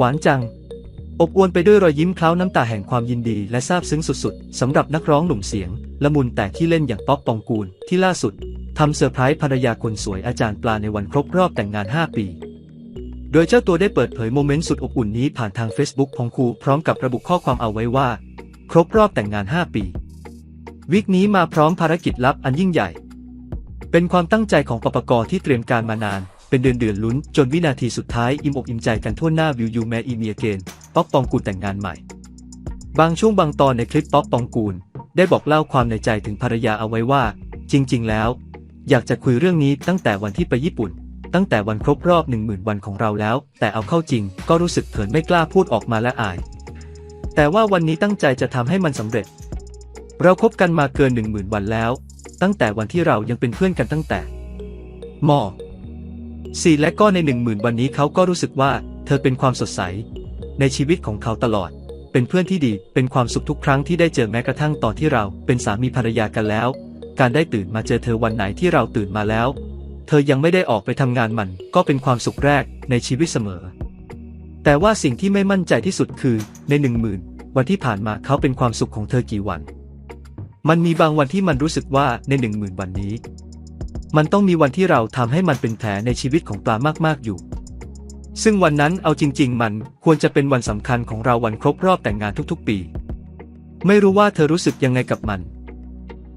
หวานจัง อบอวลไปด้วยรอยยิ้มเคล้าน้ำตาแห่งความยินดีและซาบซึ้งสุดๆสำหรับนักร้องหนุ่มเสียง ละมุนแต่ที่เล่นอย่างป๊อปปองกูลที่ล่าสุดทำเซอร์ไพรส์ภรรยาคนสวยอาจารย์ปลาในวันครบรอบแต่งงาน 5 ปี โดยเจ้าตัวได้เปิดเผยโมเมนต์สุดอบอุ่นนี้ผ่านทาง Facebook ของครูพร้อมกับระบุข้อความเอาไว้ว่า ครบรอบแต่งงาน 5 ปี วิกนี้มาพร้อมภารกิจลับอันยิ่งใหญ่ เป็นความตั้งใจของปปกที่เตรียมการมานาน เป็นเดือนเดือนลุ้น จนวินาทีสุดท้ายอิ่มอกอิ่มใจกันทั่วหน้าวิวยูแมอีเมียเกนป๊อกปองกูลแต่งงานใหม่ บางช่วงบางตอนในคลิปป๊อกปองกูล ได้บอกเล่าความในใจถึงภรรยาเอาไว้ว่า จริง ๆ แล้ว อยากจะคุยเรื่องนี้ตั้งแต่วันที่ไปญี่ปุ่น ตั้งแต่วันครบรอบหนึ่งหมื่นวันของเราแล้ว แต่เอาเข้าจริง ก็รู้สึกเขินไม่กล้าพูดออกมาและอาย แต่ว่าวันนี้ตั้งใจจะทำให้มันสำเร็จ เราคบกันมาเกินหนึ่งหมื่นวันแล้ว ตั้งแต่วันที่เรายังเป็นเพื่อนกันตั้งแต่ม สี่และก็ในหนึ่งหมื่นวันนี้เขาก็รู้สึกว่า เธอเป็นความสดใส ในชีวิตของเขาตลอด เป็นเพื่อนที่ดี เป็นความสุขทุกครั้งที่ได้เจอแม้กระทั่งตอนที่เราเป็นสามีภรรยากันแล้ว การได้ตื่นมาเจอเธอวันไหนที่เราตื่นมาแล้ว เธอยังไม่ได้ออกไปทำงานมัน ก็เป็นความสุขแรกในชีวิตเสมอ แต่ว่าสิ่งที่ไม่มั่นใจที่สุดคือ ในหนึ่งหมื่นวันที่ผ่านมาเขาเป็นความสุขของเธอกี่วัน มันมีบางวันที่มันรู้สึกว่าในหนึ่งหมื่นวันนี้ มันต้องมีวันที่เราทำให้มันเป็นแผลในชีวิตของปลามากๆอยู่ ซึ่งวันนั้นเอาจริง ๆ มันควรจะเป็นวันสำคัญของเราวันครบรอบแต่งงานทุกๆ ปี ไม่รู้ว่าเธอรู้สึกยังไงกับมัน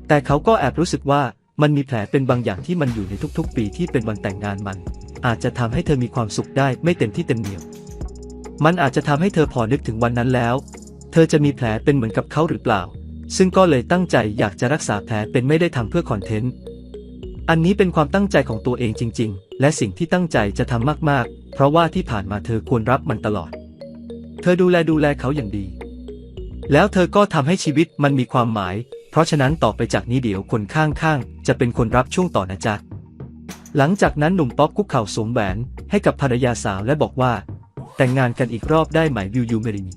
แต่เขาก็แอบรู้สึกว่ามันมีแผลเป็นบางอย่างที่มันอยู่ในทุกๆ ปีที่เป็นวันแต่งงานมัน อาจจะทำให้เธอมีความสุขได้ไม่เต็มที่เต็มเหนียว มันอาจจะทำให้เธอพอนึกถึงวันนั้นแล้ว เธอจะมีแผลเป็นเหมือนกับเขาหรือเปล่า ซึ่งก็เลยตั้งใจอยากจะรักษาแผลเป็นไม่ได้ทำเพื่อคอนเทนต์ อันนี้เป็นความตั้งใจของตัวเองจริง ๆ และสิ่งที่ตั้งใจจะทำมากๆ เพราะว่าที่ผ่านมาเธอควรรับมันตลอด เธอดูแลดูแลเขาอย่างดี แล้วเธอก็ทำให้ชีวิตมันมีความหมาย เพราะฉะนั้นต่อไปจากนี้เดี๋ยวคนข้างๆ จะเป็นคนรับช่วงต่อนะจ๊ะ หลังจากนั้นหนุ่มป๊อปคุกเข่าสวมแหวนให้กับภรรยาสาวและบอกว่า แต่งงานกันอีกรอบได้ไหมวิวยูเมรินี